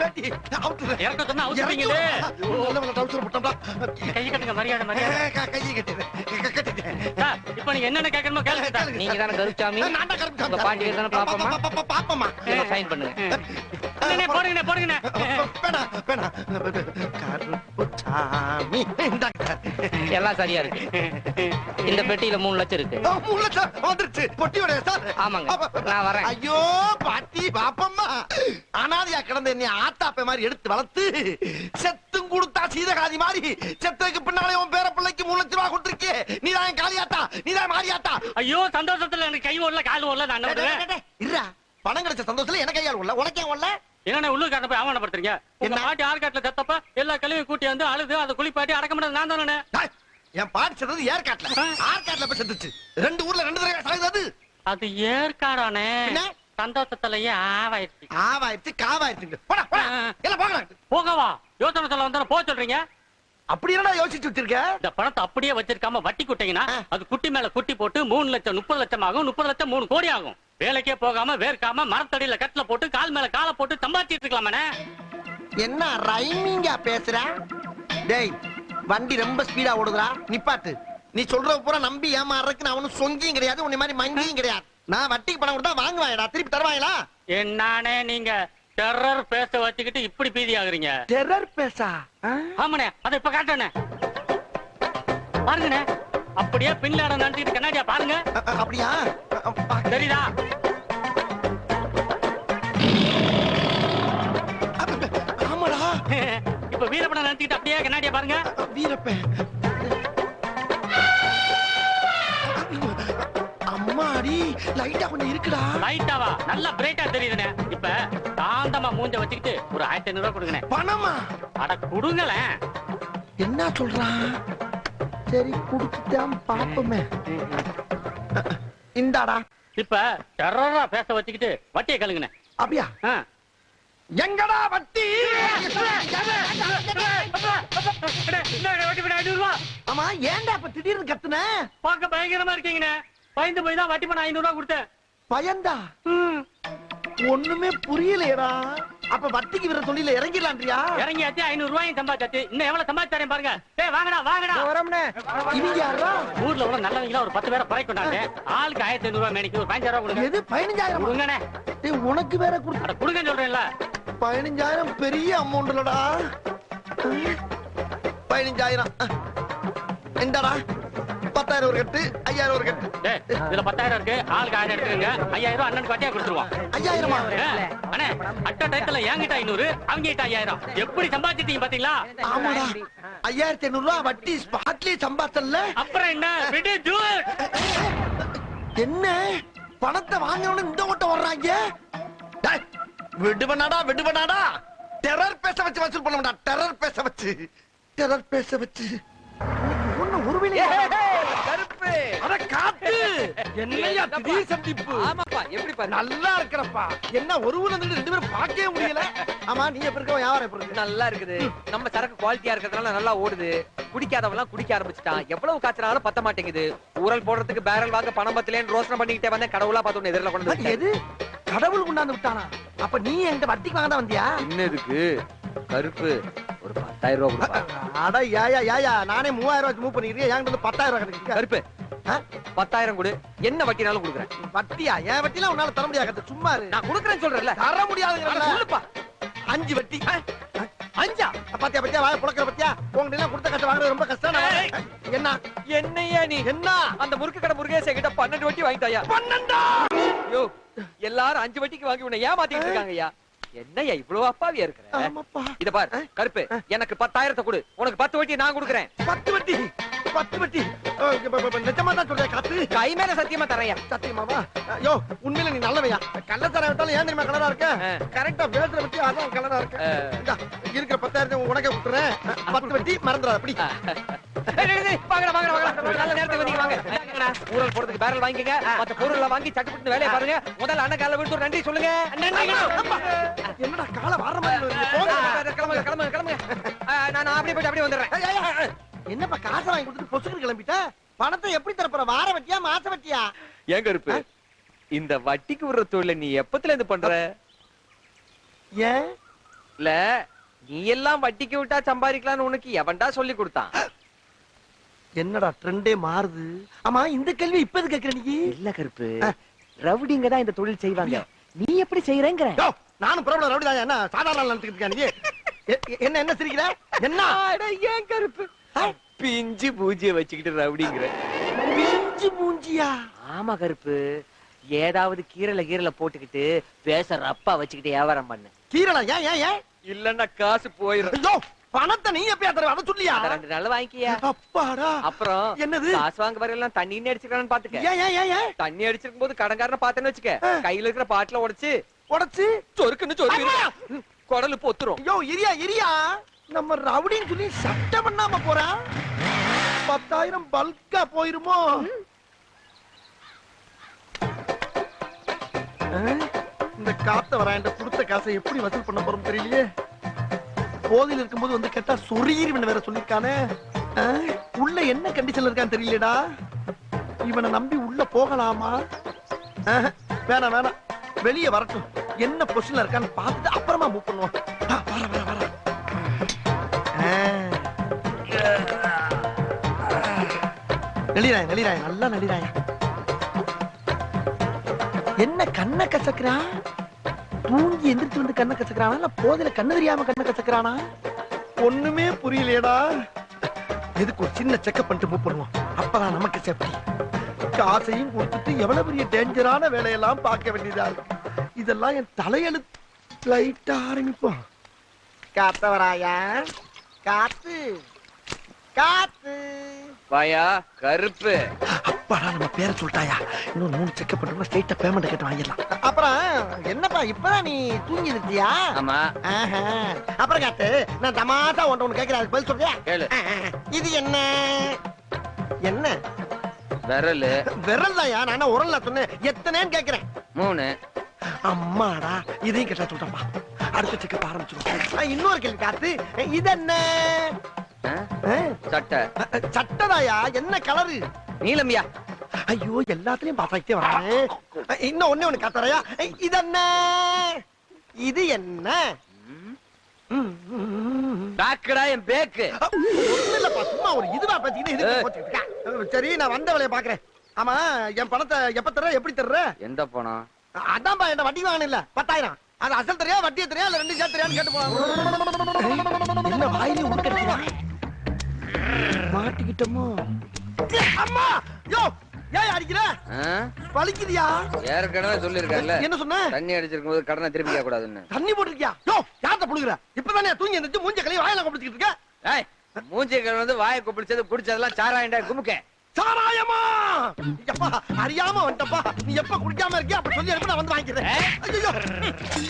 இறக்க சொன்னா டவுசர் போட்டோம்டா. கை கட்டுங்க மரியாதை மரியாதை. கையை கட்டிடுறேன் கட்டிட்டேன் சார், இப்போ நீங்க என்னென்ன கேட்கணுமோ கேளுங்க சார். நீங்க தானே கருப்சாமி நான் தான் பாட்டி தானே பாப்பம்மா? பா- பா- பா- பாப்பம்மா இதுல சைன் பண்ணுங்க. அண்ணே, போடுங்கண்ணே போடுங்கண்ணே. வேணா வேணா. கருப்பு சாமி. எல்லாம் சரியா இருக்கு. இந்த பெட்டியில மூணு லட்சம் இருக்கு. மூணு லட்சம் வந்துருச்சு. பொட்டியோட சார் ஆமாங்க. நான் வரேன். ஐயோ பாட்டி பாப்பம்மா. அனாதையா கிடந்த என்னை ஆத்தாப்ப மாதிரி எடுத்து வளர்த்து செத்தும் கொடுத்தா சீதகாதி மாதிரி செத்ததுக்கு பின்னாலே உன் பேர பிள்ளைக்கு மூணு லட்சம் ரூபாய் கொடுத்துருக்கே. நீதான் காளியாத்தா நீதான் மாரியாத்தா. ஐயோ சந்தோஷத்துல எனக்கு கை ஓடல கால் ஓடல நான் இருடா. பணம் கிடைச்ச சந்தோஷத்துல எனக்கு கையால் உள்ள உனக்கே உள்ள என்னண்ணே உள்ளூர்காரனை போய் அவமானப்படுத்துறீங்க? உங்க என்ன? பாட்டி ஆற்காட்டுல செத்தப்ப எல்லா கழுவி கூட்டி வந்து அழுது அதை குளிப்பாட்டி அடக்க முடியாது நான் தானே என் பாட்டி செத்தது ஏற்காட்டுல. ஆற்காட்டுல போய் செத்துச்சு. ரெண்டு ஊர்ல ரெண்டு தடவை சாகுது அது. அது ஏற்காடானே என்ன? சந்தோஷத்துலயே ஆவாயிருச்சு ஆவாயிரத்து காவாயிரத்து போடா போடா. ஆ. எல்லாம் போகலாம். போகவா? யோசனை சொல்ல வந்தா போக சொல்றீங்க. அப்படி என்னடா யோசிச்சு வச்சிருக்க? இந்த பணத்தை அப்படியே வச்சிருக்காம வட்டி குட்டிங்கன்னா. அது குட்டி மேல குட்டி போட்டு மூணு லட்சம் முப்பது லட்சம் ஆகும் முப்பது லட்சம் மூணு கோடி ஆகும். வேலைக்கே போகாம வேர்க்காம மரத்தடியில கட்டில போட்டு கால் மேல காலை போட்டு சம்பாதிச்சிட்டு இருக்கலாமே என்ன ரைமிங்கா பேசுற? டேய் வண்டி ரொம்ப ஸ்பீடா ஓடுதுடா. நிப்பாட்டு நீ சொல்ற பூரா நம்பி ஏமாறதுக்கு நான் ஒன்னும் சொங்கியும் கிடையாது உன்னை மாதிரி மங்கியும் கிடையாது. நான் வட்டிக்கு பணம் கொடுத்தா வாங்குவாயடா திருப்பி தருவாங்களா என்னானே நீங்க? டெரர் பேச வச்சுக்கிட்டு இப்படி பீதி ஆகுறீங்க. டெரர் பேசா? ஆமாண்ணே அதை இப்ப காட்டணே பாருங்கண்ணே. அப்படியே பின்லாட நடந்துக்கிட்டு கண்ணாடியா பாருங்க. அப்படியா? தெரியுதா? ஆமாடா. இப்ப வீரப்படம் நடத்திக்கிட்டு அப்படியே கண்ணாடியா பாருங்க. அ, வீரப்பன். அம்மாடி லைட்டா கொஞ்சம் இருக்குடா. லைட்டாவா நல்லா பிரைட்டா தெரியுதுண்ணே. இப்ப சாந்தமா மூஞ்ச வச்சுக்கிட்டு ஒரு ஆயிரத்தி ஐநூறு ரூபாய் கொடுங்கண்ணே. பணமா? அட கொடுங்களேன். என்ன சொல்றான்? சரி குடுத்துட்டான் பாப்போமே. இந்தாடா. இப்ப டெரரா பேச வச்சுக்கிட்டு வட்டியை கழுங்குண்ணே அப்படியா. எங்கடா வட்டி. ஆமா ஏன்டா இப்ப திடீர்னு கத்துன? பார்க்க பயங்கரமா இருக்கீங்கண்ணே. பயந்து போய் தான் வட்டி பணம் ஐநூறு ரூபாய் கொடுத்தேன். பயந்தா. ஒண்ணுமே புரியலையேடா. அப்ப வட்டிக்கு விர தொழில இறங்கிடலான்றியா இறங்கியாச்சு ஐநூறு ரூபாயும் சம்பாதிச்சாச்சு. இன்னும் எவ்வளவு சம்பாதிச்சு தரேன் பாருங்க. டேய் வாங்கடா வாங்கடா. இவங்க யாரா? ஊர்ல உள்ள நல்லவங்களா ஒரு பத்து பேரை குறை கொண்டாங்க ஆளுக்கு ஆயிரத்தி ஐநூறு ரூபாய் மேனிக்கு ஒரு பதினஞ்சாயிரம் ரூபாய் கொடுங்க. எது? பதினஞ்சாயிரம்? கொடுங்கண்ணே. உனக்கு வேற அட கொடுங்கன்னு சொல்றேன்ல. பதினஞ்சாயிரம் பெரிய அமௌண்ட் இல்லடா. பதினஞ்சாயிரம். இந்தாடா. பத்தாயிரம் ஒரு கட்டு ஐயாயிரம் ஒரு கட்டு. இதுல பத்தாயிரம் இருக்கு. ஆளுக்கு ஆயிரம் எடுத்துக்கங்க. ஐயாயிரம் அண்ணனுக்கு வட்டியா கொடுத்துருவோம். ஐயாயிரமா? அண்ணே அட்ட டயத்துல என்கிட்ட ஐநூறு அவங்க கிட்ட ஐயாயிரம். எப்படி சம்பாதிச்சிட்டீங்க பாத்தீங்களா? ஆமாடா. ஐயாயிரத்தி ஐநூறு வட்டி ஸ்பாட்லயே சம்பாத்தல்ல அப்புறம் என்ன? விடு என்ன? பணத்தை வாங்கணும்னு இந்த ஓட்டம் வர்றாங்க விடுவனாடா விடுவனாடா. டெரர் பேச வச்சு வசூல் பண்ண மாட்டா டெரர் பேச வச்சு. டெரர் பேச வச்சு. ஒண்ணு உருவிலே கருப்பு அட காத்து என்னையா திடீர் சந்திப்பு? ஆமாப்பா எப்படி பாரு? நல்லா இருக்கிறப்பா. என்ன ஒரு ஊர்ல இருந்து ரெண்டு பேரும் பார்க்கவே முடியல? ஆமா நீ இருக்க? இருக்கு? நல்லா இருக்குது. நம்ம சரக்கு குவாலிட்டியா இருக்கிறதுனால நல்லா ஓடுது. குடிக்காதவெல்லாம் குடிக்க ஆரம்பிச்சுட்டான். எவ்வளவு காய்ச்சனாலும் பத்த மாட்டேங்குது. ஊரல் போடுறதுக்கு பேரல் வாங்க பணம் பத்தலேன்னு ரோசனை பண்ணிக்கிட்டே வந்தேன். கடவுளா பார்த்து எதிரில் கொண்டு எது? கடவுள் கொண்டாந்து விட்டானா? அப்ப நீ என்கிட்ட வட்டிக்கு வாங்க தான் வந்தியா? என்ன இருக்கு? கருப்பு. ஒரு பத்தாயிரம் ரூபாய் கொடுப்பா. அட யாயா யாயா நானே மூவாயிரம் ரூபாய் மூவ் பண்ணிக்கிறேன் என்கிட்ட வந்து பத்தாயிரம் ரூபாய் கிடைக்கு கருப்பு. ஆ? பத்தாயிரம் கொடு. என்ன வட்டினாலும் கொடுக்குறேன். வட்டியா? என் வட்டிலாம் உன்னால தர முடியாது. சும்மா இரு. நான் கொடுக்குறேன்னு சொல்றேன்ல. தர முடியாது சொல்லுப்பா. அஞ்சு வட்டி. அஞ்சா? பாத்தியா பாத்தியா? வாய புழக்கிற பாத்தியா? உங்ககிட்ட எல்லாம் கொடுத்த கஷ்டம் வாங்குறது ரொம்ப கஷ்டம். நான். என்ன? என்னையா நீ? என்ன? அந்த முறுக்கு கடை முருகேச கிட்ட பன்னெண்டு வட்டி வாங்கிட்டாயா? பன்னெண்டா? ஐயோ எல்லாரும் அஞ்சு வட்டிக்கு வாங்கி உன்னை ஏமாத்திட்டு இருக்காங்கய்யா. என்னய்யா இவ்வளவு அப்பாவியா இருக்கிற? ஆமாப்பா. இத பாரு கருப்பு எனக்கு பத்தாயிரத்தை கொடு. உனக்கு பத்து வட்டி நான் கொடுக்குறேன். பத்து வட்டி பத்து வட்டி. நிஜமா தான் சொல்றேன் காத்து? கை மேல சத்தியமா தரையா? சத்தியமாவா ஐயோ உண்மையில நீ நல்லவையா? கள்ளத்தர விட்டாலும் ஏன் தெரியுமா கலரா இருக்க. கரெக்டா பேசுற வச்சு அதான் கலரா இருக்க. இருக்கிற பத்தாயிரத்தை உனக்கே கொடுத்துறேன். பத்து வட்டி மறந்துடாத அப்படி. வாங்கடா வாங்கடா வாங்கடா நல்ல நேரத்துக்கு வந்தீங்க வாங்க இந்தாங்கடா, ஊரல் போறதுக்கு பேரல் வாங்கிக்கங்க. மத்த பொருள் வாங்கி சட்டுப்பட்டு வேலையை பாருங்க. முதல்ல அண்ணன் கால விட்டு நன்றி சொல்லுங்க. என்னடா காலை வார மாதிரி வருது? போங்க. நான் அப்படியே போயிட்டு அப்படியே வந்துடுறேன். என்னப்பா காசை வாங்கி கொடுத்துட்டு பொசுக்கு கிளம்பிட்ட? பணத்தை எப்படி தரப்போற? வார வட்டியா மாச வட்டியா? ஏன் கருப்பு? இந்த வட்டிக்கு விடுற தொழில நீ எப்பத்துல இருந்து பண்ற? ஏன்? இல்ல நீ எல்லாம் வட்டிக்கு விட்டா சம்பாதிக்கலாம்னு உனக்கு எவன்டா சொல்லி கொடுத்தான்? என்னடா ட்ரெண்டே மாறுது? ஆமா இந்த கேள்வி இப்ப எது கேக்குற நீ? இல்ல கருப்பு. ரவுடிங்க தான் இந்த தொழில் செய்வாங்க. நீ எப்படி செய்யறேங்கிற நானும் பிரபல ரவுடி தான். என்ன சாதாரண நினைச்சுக்கிட்டு இருக்கியா நீ? என்ன என்ன சிரிக்கிற? என்ன? அட, ஏன் கருப்பு? பிஞ்சு பூஜ்ய வச்சுக்கிட்டு ரவுடிங்கிற. பிஞ்சு மூஞ்சியா ஆமா கருப்பு. ஏதாவது கீரல கீரல போட்டுக்கிட்டு பேச ரப்பா வச்சுக்கிட்டு வியாபாரம் பண்ணு. கீரலா ஏன் ஏன் ஏன்? இல்லன்னா காசு போயிரும். ஐயோ பணத்தை நீ எப்பயா தருவ? அதை சொல்லியா? ரெண்டு நாள் வாங்கிக்கியா. அப்பாடா. அப்புறம் என்னது? காசு வாங்க வரையெல்லாம் தண்ணி அடிச்சிருக்கான்னு பாத்துக்க. ஏன் ஏன் ஏன் தண்ணி அடிச்சிருக்கும் போது கடன்காரன பாத்தேன்னு வச்சுக்க. கையில இருக்கிற பாட்டில உடைச்சு. உடைச்சு? சொருக்குன்னு சொருக்கு குடலு பொத்துரும். ஐயோ இரியா இரியா. நம்ம ரவுடின்னு சொல்லி சட்டம் பண்ணாம போறா? பத்தாயிரம் பல்கா போயிருமோ? இந்த காத்த வராண்ட கொடுத்த காசை எப்படி வசூல் பண்ண போறோம் தெரியலையே. போதையில் இருக்கும்போது வந்து கேட்டா சொருகிருவன் வேற சொல்லிருக்கானே? உள்ள என்ன கண்டிஷன்ல இருக்கான்னு தெரியலடா. இவனை நம்பி உள்ள போகலாமா? வேணாம் வேணாம். வெளியே வரட்டும். என்ன பொசிஷன்ல இருக்கான்னு பார்த்துட்டு அப்புறமா மூவ் பண்ணுவோம். வர வர வர. நளிராய் நளிராய் நல்லா நளிராய் என்ன கண்ணை கசக்குறான் தூங்கி எந்திரிச்சு வந்து கண்ணை கசக்குறானா? இல்ல போதையில கண்ணு தெரியாம கண்ணை கசக்குறானா? ஒண்ணுமே புரியலையேடா. எதுக்கு ஒரு சின்ன செக்அப் பண்ணிட்டு மூவ் பண்ணுவோம் அப்பதான் நமக்கு சேஃப்டி காசையும் கொடுத்துட்டு எவ்வளவு பெரிய டேஞ்சரான வேலையெல்லாம் பார்க்க வேண்டியதா இருக்கு இதெல்லாம் என் தலையெழுத்து லைட்டா ஆரம்பிப்போம். காத்தவராயா? காத்து. காத்து. வாயா கருப்பு. அப்பாடா நம்ம பேரை சொல்லிட்டாயா? இன்னும் மூணு செக்அப் பண்ணிட்டு ஸ்ட்ரைட்டா பேமெண்ட் கேட்டு வாங்கிடலாம். அப்புறம் என்னப்பா இப்பதான் நீ தூங்கி இருந்தியா ஆமா. ஆஹா. அப்புறம் காத்து நான் தமாசா ஒன்று ஒன்று கேட்கிறேன் அதுக்கு பதில் சொல்றியா? கேளு. இது என்ன? என்ன? விரலு. விரல் தான்யா நான் உரல்ல சொன்னேன்? எத்தனைன்னு கேட்கிறேன் மூணு. அம்மாடா இதையும் கேட்டா சொல்றப்பா அடுத்த செக்கப் ஆரம்பிச்சிடும் இன்னொரு கேள்வி காத்து இது என்ன? சட்டை. சட்டதாயா? என்ன கலரு நீலமியா. ஐயோ எல்லாத்துலயும் பாப்பாக்கிட்டே வரானே. இன்னும் ஒண்ணே ஒண்ணு காத்தறையா இது என்ன? இது என்ன. பேக்குடா என் பேக்கு. இல்லப்பா சும்மா ஒரு இதுவா பாத்தீங்கன்னா. சரி நான் வந்த வேலையை பாக்குறேன். ஆமா என் பணத்தை எப்ப தர்ற எப்படி தர்ற? எந்த பணம்? அதான்பா என்ன வட்டி வாங்கணும் இல்ல. பத்தாயிரம். அது அசல் தெரியா வட்டியை தெரியா இல்ல ரெண்டு சேர்த்து தெரியான்னு கேட்டு போவாங்க என்ன வாயிலே மாட்டிக்கிட்டோமோ? அம்மா! யோ ஏன் அடிக்கிற? வலிக்குதியா? ஏற்கனவே சொல்லிருக்கேன்ல என்ன சொன்ன? தண்ணி அடிச்சிருக்கும் போது கடனை திருப்பி கூடாதுன்னு. தண்ணி போட்டிருக்கியா? யோ யார்த்த புடுங்குற இப்பதானே தூங்கி எந்திரிச்சு மூஞ்ச கழுவி வாயில கொப்பிடிச்சிட்டு இருக்க? ஏய் மூஞ்சி வந்து வாயை குப்பிடிச்சது குடிச்சதெல்லாம் சாராயண்டா குமுக்க. சாராயமா எப்பா அறியாம வந்துட்டப்பா நீ எப்ப குடிக்காம இருக்கியா அப்படி சொல்லி எப்ப நான் வந்து வாங்கிக்கிறேன் ஐயோ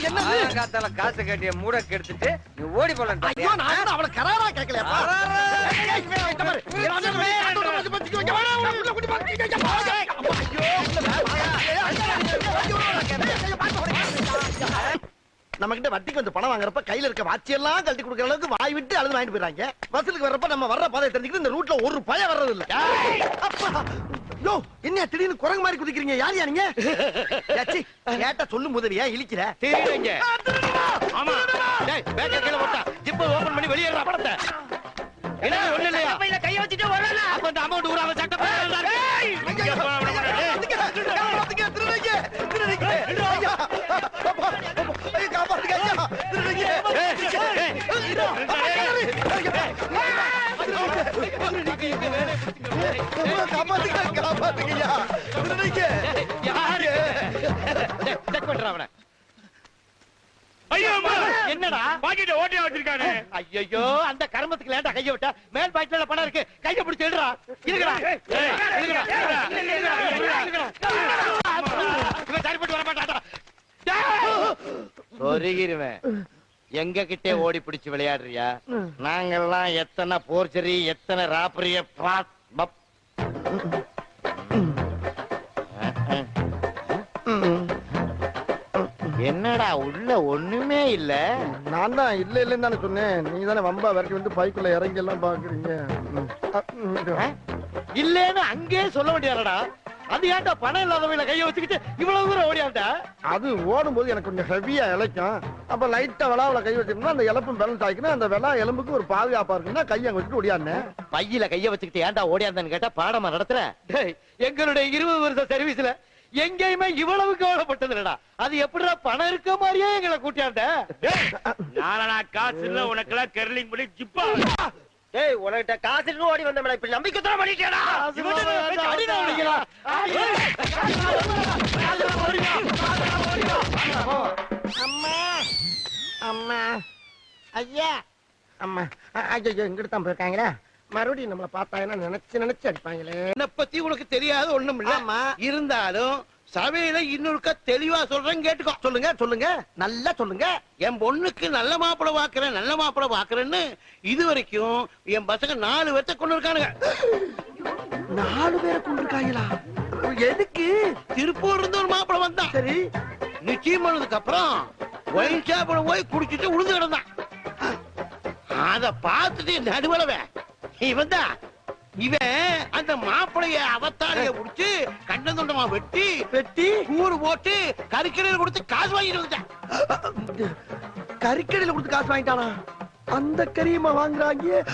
என்னது காத்தால காசு கட்டிய மூட கெடுத்துட்டு நீ ஓடி போலாம் ஐயோ நான் அவளை கராரா கேட்கலையாப்பா ஏய், நம்ம கிட்ட வட்டிக்கு வந்து பணம் வாங்குறப்ப கையில இருக்க வாட்சி எல்லாம் கழட்டி கொடுக்கற அளவுக்கு வாய் விட்டு அழுது வாங்கிட்டு போயிறாங்க வசூலுக்கு வர்றப்ப நம்ம வர்ற பாதையை தெரிஞ்சுக்கிட்டு இந்த ரூட்ல ஒரு பய வர்றது இல்ல. யோ என்ன திடீர்னு குரங்கு மாதிரி குதிக்கிறீங்க? யார் யா நீங்க கேட்டா சொல்லும் போது ஏன் இழிக்கிற? தெரியுங்க ஆமா. டேய் பேக்க கீழ போட்டா. ஜிப் ஓபன் பண்ணி வெளியேறா பணத்தை. என்ன ஒண்ணு இல்லையா? கைய வச்சுட்டு வரல. அப்ப இந்த அமௌண்ட் ஊராம சட்டை போடா. ஏய், திருடுங்க, திருடுங்க, திருடுங்க. என்னடா? பாக்கெட்ட ஓட்டியா வச்சிருக்கானே ஐயோ அந்த கர்மத்துக்கு லேண்டா கைய விட்டா மேல் பாக்கெட்ல பணம் இருக்கு. கைய பிடிச்சு எழுறா இருக்குடா இவன் சரிப்பட்டு வர மாட்டாடா சொருகிருவேன். எங்க கிட்டே ஓடி பிடிச்சு விளையாடுறியா நாங்கெல்லாம் எத்தனை போர்ச்சரி எத்தனை ராப்பரிய. என்னடா உள்ள ஒண்ணுமே இல்ல. நான் தான் இல்ல இல்லன்னு தானே சொன்னேன். நீங்க தானே வம்பா வரைக்கும் வந்து பைக்குள்ள இறங்கி எல்லாம் பாக்குறீங்க. இல்லன்னு அங்கேயே சொல்ல வேண்டியடா அது ஏன்டா பணம் இல்லாதவங்கள கைய வச்சுக்கிட்டு இவ்வளவு தூரம் ஓடியாண்டா? அது ஓடும்போது எனக்கு கொஞ்சம் ஹெவியா இழைக்கும். அப்ப லைட்டா விளாவுல கை வச்சிருந்தா அந்த எலும்பும் பேலன்ஸ் ஆகிக்கணும் அந்த விளா எலும்புக்கு ஒரு பாதுகாப்பா இருக்குன்னா கையை அங்க வச்சுட்டு ஓடியாந்தேன். பையில கைய வச்சுக்கிட்டு ஏன்டா ஓடியாந்தான்னு கேட்டா பாடமா நடத்துற? டேய், எங்களுடைய இருபது வருஷ சர்வீஸ்ல எங்கேயுமே இவ்வளவு கவலைப்பட்டது இல்லடா அது எப்படிடா பணம் இருக்க மாதிரியே எங்களை கூட்டியாண்ட? நானா காசு இல்ல உனக்கு எல்லாம் கெர்லிங் பண்ணி ஜிப்பா. ஏய் உனக்கிட்ட காசு இருக்கு ஓடி வந்த மேடம் இப்ப நம்பிக்கை தர பண்ணிட்டேடா அம்மா அம்மா. ஐயா. அம்மா ஐயோ இங்கிட்டு தான் போயிருக்காங்களே. மறுபடியும் நம்மள பார்த்தா என்ன நினைச்சு நினைச்சு அடிப்பாங்களே. என்ன பத்தி உனக்கு தெரியாது ஒண்ணும் இல்ல ஆமா. இருந்தாலும் சபையில இன்னொருக்க தெளிவா சொல்றேன் கேட்டுக்கோ. சொல்லுங்க சொல்லுங்க. நல்லா சொல்லுங்க. என் பொண்ணுக்கு நல்ல மாப்பிளை பாக்குறேன் நல்ல மாப்பிளை பாக்குறேன்னு இது வரைக்கும் என் பசங்க நாலு பேர்த்த கொண்டு இருக்கானுங்க நாலு பேரை கொண்டிருக்காங்களா எதுக்கு? திருப்பூர் இருந்து ஒரு மாப்பிளை வந்தான். சரி. நிச்சயம் பண்ணதுக்கு அப்புறம் ஒயின் ஷாப்ல போய் குடிச்சிட்டு உளுந்து கிடந்தான். அத பார்த்துட்டு நடுவலவன் இவன் தான் இவன் அந்த மாப்பிளைய அவத்தாரிய புடிச்சு கண்ணன் தொண்டமா வெட்டி வெட்டி? கூறு போட்டு கறிக்கடையில் கொடுத்து காசு வாங்கிட்டு வந்துட்டேன். கறிக்கடையில கொடுத்து காசு வாங்கிட்டானா? அந்த கறியமா வாங்குறாங்க.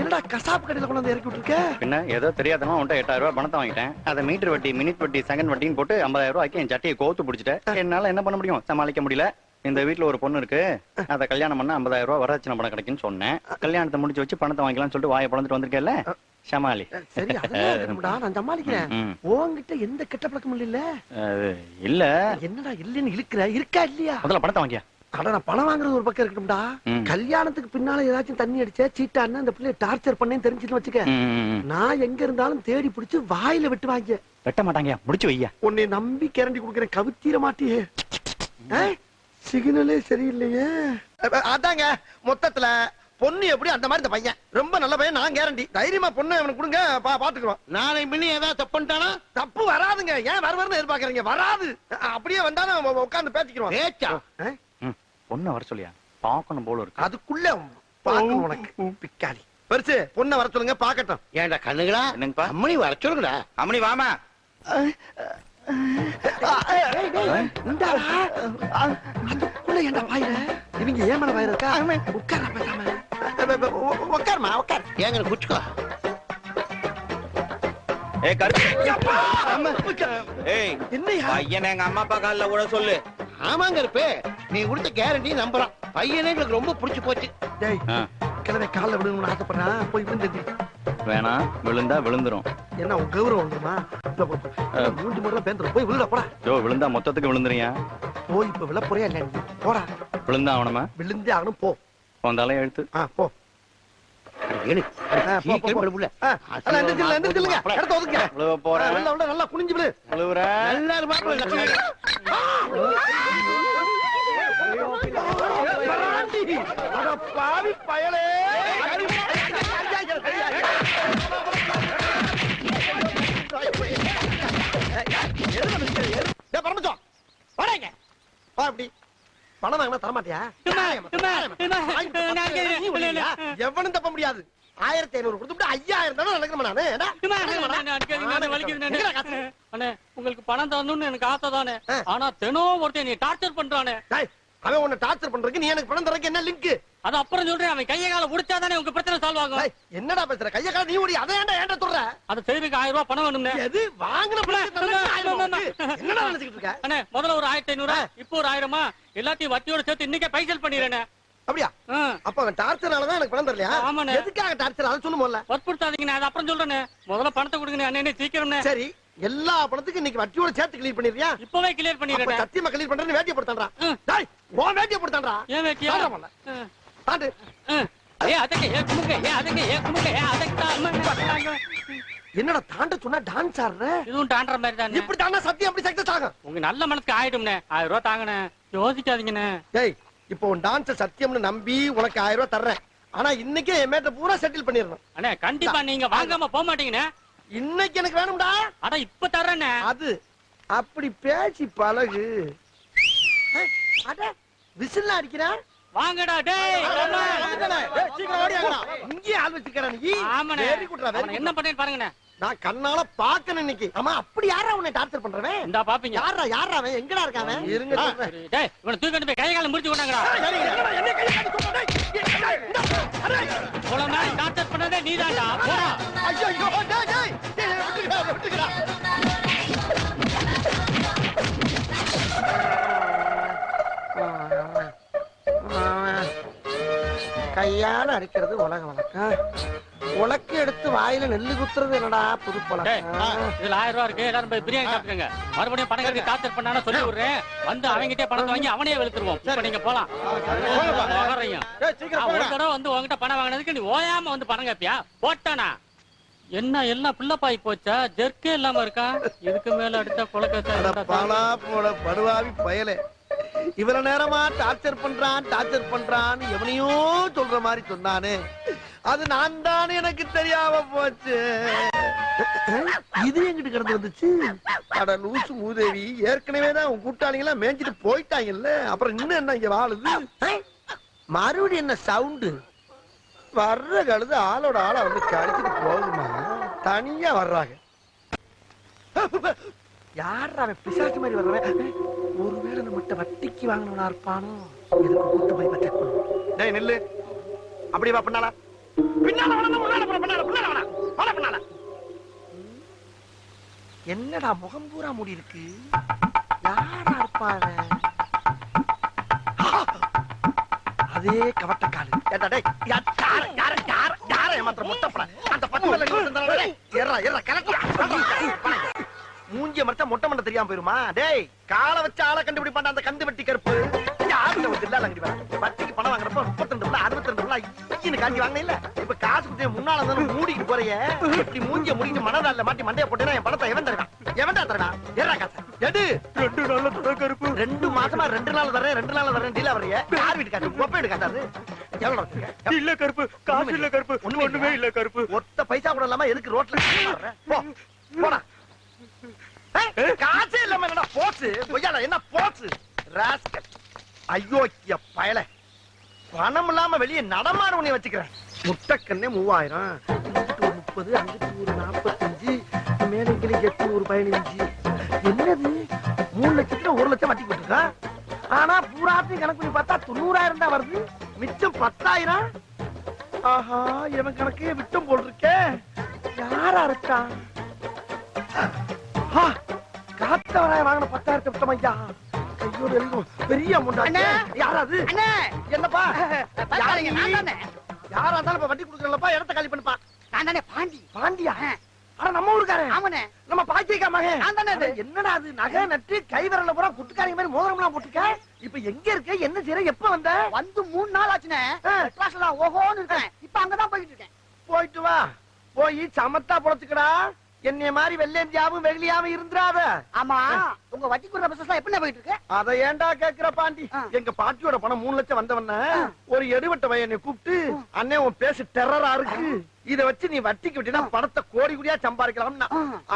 என்னடா கசாப்பு கடையில கொண்டு வந்து இறக்கி விட்டுருக்க? பின்ன ஏதோ தெரியாதமா உன்ட்ட எட்டாயிரம் ரூபாய் பணத்தை வாங்கிட்டேன். அதை மீட்டர் வட்டி மினிட் வட்டி செகண்ட் வட்டின்னு போட்டு ஐம்பதாயிரம் ரூபாய்க்கு என் சட்டையை கோத்து பிடிச்சிட்டேன். என்னால என்ன பண்ண முடியும்? சமாளிக்க முடியல. இந்த வீட்ல ஒரு பொண்ணு இருக்கு. அதை கல்யாணம் பண்ணா ஐம்பதாயிரம் ரூபாய் வரதட்சணை பணம் கிடைக்குன்னு சொன்னேன். கல்யாணத்தை முடிச்சு வச்சு பணத்தை வாங்கிக்கலாம்னு சொல்லிட்டு வாயை பழந்துட்டு வந்திருக்கேல்ல? சமாளி சரி நான் சமாளிக்கிறேன். உன்கிட்ட எந்த கெட்ட பழக்கமும் இல்ல இல்ல? என்னடா இல்லன்னு இழுக்கிற? இருக்கா இல்லையா? முதல்ல பணத்தை வாங்கியா. அட நான் பணம் வாங்குறது ஒரு பக்கம் இருக்கட்டும்டா. கல்யாணத்துக்கு பின்னால ஏதாச்சும் தண்ணி அடிச்ச சீட்டான்னு அந்த பிள்ளைய டார்ச்சர் பண்ணேன்னு தெரிஞ்சுன்னு வச்சுக்க. நான் எங்க இருந்தாலும் தேடி பிடிச்சு வாயில விட்டு வாங்க வெட்ட மாட்டாங்கயா முடிச்சு வையா உன்னை நம்பி கேரண்டி கொடுக்குறேன். கவித்தீர மாட்டியே? சிக்னலே சரியில்லையே. அதாங்க மொத்தத்துல பொண்ணு எப்படி அந்த மாதிரி இந்த பையன். ரொம்ப நல்ல பையன் நான் கேரண்டி தைரியமா பொண்ணு அவனுக்கு கொடுங்க பா பாத்துக்குறோம். நாளை பின்ன ஏதாவது தப்பு பண்ணிட்டானா? தப்பு வராதுங்க. ஏன் வர வரன்னு எதிர்பார்க்கறீங்க? வராது. அப்படியே வந்தாலும் உட்கார்ந்து பேசிக்கிறோம். பேச்சா? ஆ? ம். பொண்ணை வர சொல்லியா? பார்க்கணும் போல இருக்கு. அதுக்குள்ள பாக்கணும் உனக்கு. பிக்காளி பெருசு பொண்ணை வர சொல்லுங்க பாக்கட்டும். ஏன்டா கண்ணுகளா? என்னங்கப்பா? அம்மணி வர சொல்லுங்கடா. அம்மணி வாமா. ஏன்டா வாயில? இவங்க ஏன் மேல வாயில இருக்கா? உட்கார பேசாம. உட்காருமா உட்கார் ஏங்க குச்சுக்கோ ஏ கருப்பு. ஏய் என்னய்யா பையனை எங்க அம்மா அப்பா காலில் கூட சொல்லு. ஆமாங்க இருப்பே நீ கொடுத்த கேரண்டி நம்புறான். பையனே எங்களுக்கு ரொம்ப பிடிச்சு போச்சு. டேய் கிழமை காலில் விழுங்கணும்னு ஆசைப்படுறான். போய் விழுந்து வேணாம் விழுந்தா விழுந்துரும். என்ன உன் கௌரவம் வந்துமா மூஞ்சி முறையில பேந்துரும் போய் விழுட போடா. ஜோ விழுந்தா மொத்தத்துக்கு விழுந்துறியா போய் இப்ப விழ போறியா இல்ல? போடா. விழுந்தா அவனமா விழுந்தே ஆகணும் போ. வந்தாலே எழுத்து ஆ போ. ஏனு, ஆ, போ, போ, சீக்கிரம் டேய், பரமசிவம், வாடா இங்க. வா இப்படி. பணம் வாங்கினா தரமாட்டியா? எவனும் தப்ப முடியாது. ஆயிரத்தி ஐநூறு கொடுத்துட்டு ஐயாயிரம் தானே நடக்கணும் நானு? ஏடா? எங்கடா காசு? அண்ணே உங்களுக்கு பணம் தரணும்னு எனக்கு ஆசை தானே. ஆனா தினம் ஒருத்தன் நீ டார்ச்சர் பண்றானே. அவன் உன்னை டார்ச்சர் பண்றதுக்கு நீ எனக்கு பணம் தரக்கு என்ன லிங்க் அது அப்புறம் சொல்றேன். அவன் கையை கால உடிச்சாதானே உங்க பிரச்சனை சால்வ் ஆகும். என்னடா பேசுற? கைய கால நீ ஓடி அதை ஏன்டா ஏன்டா சொல்ற அதை செய்யறதுக்கு ஆயிரம் ரூபாய் பணம் வேணும்னே. எது? வாங்கின. என்னடா நினைச்சுக்கிட்டு இருக்க? அண்ணே முதல்ல ஒரு ஆயிரத்தி ஐநூறு இப்போ ஒரு ஆயிரமா? எல்லாத்தையும் வட்டியோட சேர்த்து இன்னைக்கே பைசல் பண்ணிடுறேனே. அப்படியா? அப்ப அவன் டார்ச்சர்னாலதான் எனக்கு பணம் தரலையா? ஆமாண்ணே. எதுக்காக டார்ச்சர் அதை சொல்லு முதல்ல வற்புறுத்தாதீங்கண்ணே அது அப்புறம் சொல்றேனே முதல்ல பணத்தை கொடுங்க அண்ணே சீக்கிரம்ண்ணே. சரி. எல்லா பணத்துக்கும் இன்னைக்கு வட்டியோட சேர்த்து கிளியர் பண்ணிருக்கியா இப்பவே கிளியர் பண்ணிடுறேன் சத்தியமா கிளியர் பண்றேன்னு வேட்டியை போடுத்தான்டா. டேய் போ வேட்டியை போடுத்தான்டா. ஏன் வேட்டியா? தாண்டு. ஏ அதக்கு ஏ குமுங்க ஏ அதக்கு தாங்க என்னடா தாண்ட சொன்னா டான்ஸ் ஆடுற? இதுவும் தாண்டற மாதிரி தானே இப்படி தாண்டா சத்தியம் அப்படி சக்தி தாங்க உங்க நல்ல மனசுக்கு ஆயிடும்னே. ஆயிரம் ரூபாய் தாங்கண்ணே யோசிக்காதீங்கண்ணே. டேய் இப்போ உன் டான்ஸ சத்தியம்னு நம்பி உனக்கு ஆயிரம் ரூபாய் தர்றேன். ஆனா இன்னைக்கே என் மேட்ட பூரா செட்டில் பண்ணிடணும். அண்ணே கண்டிப்பா நீங்க வாங்காம போக மாட்டீங்கண்ணே இன்னைக்கு எனக்கு வேணும்டா. அட இப்ப தர்றேண்ணே. அது அப்படி பேசி பழகு. அட விசில் அடிக்கிறான் வாங்கடா டேய். சீக்கிரம் ஓடியாங்கடா இங்கே ஆள் வச்சிருக்கா நீ. ஆமாண்ணே. வெரி குட்ரா வெரி என்ன பண்ணேன்னு பாருங்கண்ணே. நான் கண்ணால பாக்கணும் இன்னைக்கு. ஆமா அப்படி யாரா உன்னை டார்ச்சர் பண்றவன்? இந்தா பாப்பீங்க. யாரா யாரா அவன்? எங்கடா இருக்கான் அவன்? இருங்க டேய் இவனை தூக்கிட்டு போய் கை காலம் முடிச்சு கொண்டாங்கடா என்ன கை காட்டி சொல்றா, டேய். நாள் டார்ச்சர் பண்ணதே நீதான்டா. போடா. ஐயோ, டேய், டேய். கையால அடிக்கிறது உலக வழக்கம் உலக்கு எடுத்து வாயில நெல்லு குத்துறது என்னடா புது பழக்கம்? இதுல ஆயிரம் ரூபா இருக்கு. எல்லாரும் போய் பிரியாணி சாப்பிடுங்க மறுபடியும் பணம் கட்டி டார்ச்சர் பண்ணானு சொல்லி விடுறேன். வந்து அவங்கிட்டே பணத்தை வாங்கி அவனே வெளுத்துருவோம். இப்ப நீங்க போலாம். ஒரு. தடவை வந்து உங்ககிட்ட பணம் வாங்கினதுக்கு நீ ஓயாம வந்து பணம் கேப்பியா? போட்டானா? என்ன எல்லாம் பிள்ளைப்பாய் போச்சா? ஜெர்க்கே இல்லாம இருக்கா? இதுக்கு மேல அடிச்சா அட குலக்கத்தை பாலா போட படுவாவி பயலே. இவ்வளவு நேரமா டார்ச்சர் பண்றான் டார்ச்சர் பண்றான் எவனையோ சொல்ற மாதிரி சொன்னானே. அது நான் தான் எனக்கு தெரியாம போச்சு. இது எங்கிட்டு கிடந்து வந்துச்சு? அட லூசு மூதேவி ஏற்கனவே தான் உன் கூட்டாளிங்க எல்லாம் மேய்ஞ்சிட்டு போயிட்டாங்கல்ல. அப்புறம் இன்னும் என்ன இங்க வாழுது? மறுபடியும் என்ன சவுண்டு வர்ற கழுது ஆளோட ஆளை வந்து கழிச்சிட்டு போகுமா தனியா வர்றாங்க. யார் அவன் பிசாசு மாதிரி வர்றவன்? ஒருவேளை நம்மகிட்ட வட்டிக்கு வாங்கினவனா இருப்பானோ? கூட்டு போய் டேய் நில்லு. அப்படி வா பின்னால பின்னால வளர்ந்து முன்னால போற பின்னால பின்னால வேணா வள பின்னால என்னடா முகம் பூரா மூடி இருக்கு யாரா இருப்பாரு அதே கவட்ட காலு. யார யார யார யார ஏமாத்துற முட்டப்பட அந்த பத்து மேல இருந்தானே ஏறா ஏறா மூஞ்சிய மறைச்சா மொட்டை மண்ட தெரியாம போயிருமா? டேய் காலை வச்சு ஆளை கண்டுபிடிப்பாண்ட அந்த கந்து வெட்டி கருப்பு. யாருல ஒரு இல்ல அங்கடி பணம் வாங்குறப்ப முப்பத்தி ரெண்டு ரூபா அறுபத்தி ரெண்டு ஐயனு காஞ்சி வாங்கின இல்ல இப்ப காசு கொடுத்து முன்னால வந்து மூடிட்டு போறிய. இப்படி மூஞ்சிய மூடிட்டு மனதால மாட்டி மண்டைய போட்டேன்னா என் படத்தை எவன் ரெண்டு நாள் தரேன் ரெண்டு நாள் தரேன் டீலா வரைய யார் வீட்டு காசு? ஒப்ப வீடு எவ்வளவு? இல்ல கருப்பு காசு இல்ல கருப்பு ஒண்ணுமே ஒண்ணுமே இல்ல கருப்பு. ஒத்த பைசா கூட இல்லாம எதுக்கு ரோட்ல போடா. காசே இல்லாம என்னடா போச்சு? கொய்யால என்ன போச்சு? ராஸ்கல். ஐயோக்கிய பயல. பணம் இல்லாம வெளியே நடமாடுவனே வச்சுக்கிறேன். முட்டைக்கண்ணே மூவாயிரம். முப்பது அங்கிட்டு ஒரு நாற்பத்தஞ்சு. மேலே கீழே எட்டு ஒரு பதினஞ்சு. என்னது? மூணு லட்சத்துல ஒரு லட்சம் வட்டி போட்டுருக்கா? ஆனா பூராத்தையும் கணக்கு பண்ணி பார்த்தா தொண்ணூறாயிரம் தான் வருது. மிச்சம் பத்தாயிரம். ஆஹா இவன் கணக்கே விட்டம் போல் இருக்கே யாரா இருக்கா காத்தவராய வாங்கின பத்தாயிரத்தை விட்டோம் ஐயா. ஐயோ வெல்லும் பெரிய அமௌண்ட் யாராது என்னப்பா? யாரு? இருந்தாலும் இப்ப வட்டி கொடுக்கறலப்பா இடத்த காலி பண்ணுப்பா. நான் தானே பாண்டி. பாண்டியா? ஆனா நம்ம ஊருக்காரன். ஆமாண்ணே. நம்ம பாக்கியக்கா மகன். நான் தானே அது. என்னடா அது? நகை நட்டு கை விரல்ல பூரா குட்டுக்காரிங்க மாதிரி மோதிரம்லாம் போட்டுக்க இப்ப எங்க இருக்க? என்ன செய்யற எப்ப வந்த? வந்து மூணு நாள் ஆச்சுனே ஓஹோன்னு இருக்கேன். இப்ப அங்கதான் போயிட்டு இருக்கேன். போயிட்டு வா. போய் சமத்தா பொழைச்சுக்கடா என்னைய மாதிரி வெள்ளேந்தியாவும் வெகுளியாவும் இருந்துராத ஆமா. உங்க வட்டி கொடுற பிசினஸ் எப்படி போயிட்டு இருக்கு? அத ஏன்டா கேக்குற பாண்டி. எங்க பாட்டியோட பணம் மூணு லட்சம் வந்தவன ஒரு எடுவட்ட பையனை கூப்பிட்டு அண்ணே உன் பேசு டெரரா இருக்கு. இத வச்சு நீ வட்டிக்கு விட்டீங்கன்னா பணத்தை கோடி கோடியா சம்பாதிக்கலாம்னா.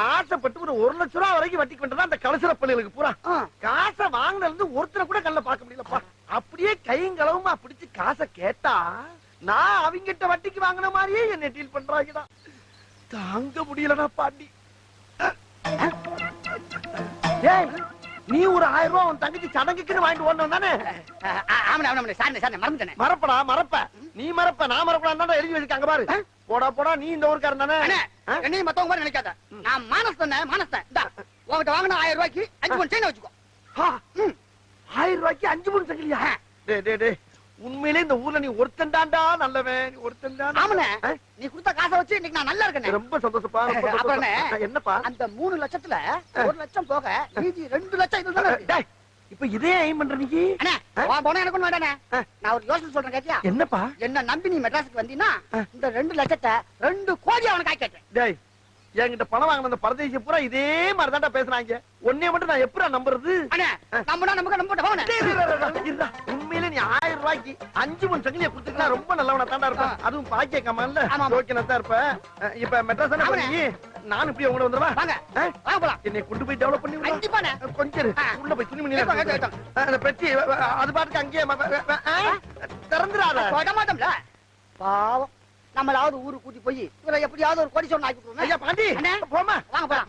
ஆசைப்பட்டு ஒரு ஒரு லட்சம் ரூபா வரைக்கும் வட்டிக்கு விட்டதா அந்த கலசர பிள்ளைகளுக்கு பூரா. காசை வாங்கினது இருந்து ஒருத்தரை கூட கண்ணில் பார்க்க முடியலப்பா. அப்படியே கையும் பிடிச்சு காசை கேட்டா நான் அவங்கிட்ட வட்டிக்கு வாங்கின மாதிரியே என்ன டீல் பண்றாங்கடா. தாங்க முடியலடா பாண்டி ஏய் நீ ஒரு ஆயிரம் ரூபாய் உன் தங்கச்சி சடங்குக்குன்னு வாங்கிட்டு ஓடணும் தானே? ஆமாண்ணே ஆமாண்ணே சார் சார் மறந்துட்டேனே மறப்படா மறப்ப. நீ மறப்ப நான் மறப்படா எழுதி வச்சிருக்காங்க பாரு. போடா போடா நீ இந்த ஊருக்காரன் தானே? என்னையும் மத்தவங்க மாதிரி நினைக்காத. நான் மானஸ் தானே மானஸ் தான் உங்ககிட்ட வாங்கின ஆயிரம் ரூபாய்க்கு அஞ்சு மூணு செயின் வச்சுக்கோ. ஆயிரம் ரூபாய்க்கு அஞ்சு மூணு சங்கிலியா டே டே டே உண்மையிலே இந்த ஊர்ல நீ ஒருத்தன் தான்டா நல்லவன் ஒருத்தன் தான்? நீ கொடுத்த காசை வச்சு இன்னைக்கு நான் நல்லா இருக்கேனே ரொம்ப சந்தோஷப்பா. என்னப்பா? அந்த மூணு லட்சத்துல ஒரு லட்சம் போக மீதி ரெண்டு லட்சம் இதுல தானே இருக்கு. டேய், இப்ப இதே எய்ம் பண்ற நீ? போனா எனக்கு வேண்டானே நான் ஒரு யோசனை சொல்றேன் கேட்டியா? என்னப்பா? என்ன நம்பி நீ மெட்ராஸுக்கு வந்தீன்னா இந்த ரெண்டு லட்சத்தை ரெண்டு கோடி அவனுக்கு ஆக்கிட்டேன் டேய் என்கிட்ட பணம் வாங்கின அந்த பரதேசி பூரா இதே மாதிரி தான்டா பேசுறாங்க. உன்னைய மட்டும் நான் எப்படா நம்புறது? அண்ணே நம்புனா நமக்கு நம்ப. உண்மையிலே நீ ஆயிரம் ரூபாய்க்கு அஞ்சு மூணு சங்கிலிய கொடுத்துக்கிட்டா ரொம்ப நல்லவனா தாண்டா இருப்ப. அதுவும் பாக்கிய கமான்ல ஆமா, ஆமா. ஓகே தான் இருப்ப. அஹ், இப்ப மெட்ராஸ் நானும் இப்படி உங்களை வந்துருவா என்னை கொண்டு போய் டெவலப் பண்ணி கொஞ்சம். உள்ள போய் துணி மணி. அந்த பெட்டி அது பாட்டுக்கு அங்கேயே? திறந்துடாத. தொட மாட்டோம்ல. பாவம். நம்மளாவது ஊருக்கு கூட்டி போய் இவரை எப்படியாவது ஒரு கொடி சொன்ன ஆக்கி ஐயா பாண்டி. போமா வாங்க போலாம்.